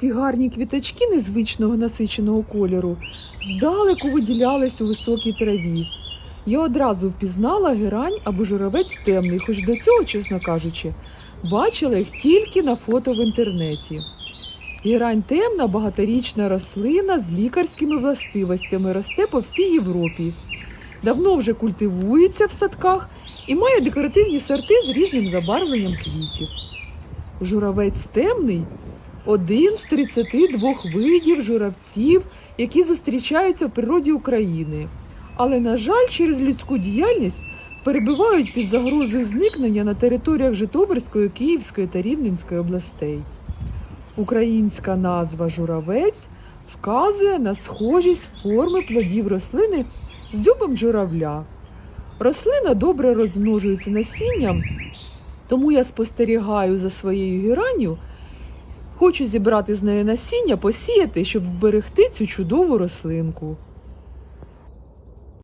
Ці гарні квіточки незвичного насиченого кольору здалеку виділялись у високій траві. Я одразу впізнала герань або журавець темний, хоч до цього, чесно кажучи, бачила їх тільки на фото в інтернеті. Герань темна багаторічна рослина з лікарськими властивостями росте по всій Європі. Давно вже культивується в садках і має декоративні сорти з різним забарвленням квітів. Журавець темний один з 32 видів журавців, які зустрічаються в природі України. Але, на жаль, через людську діяльність перебувають під загрозою зникнення на територіях Житомирської, Київської та Рівненської областей. Українська назва журавець вказує на схожість форми плодів рослини з дзьобом журавля. Рослина добре розмножується насінням, тому я спостерігаю за своєю геранню, хочу зібрати з неї насіння, посіяти, щоб вберегти цю чудову рослинку.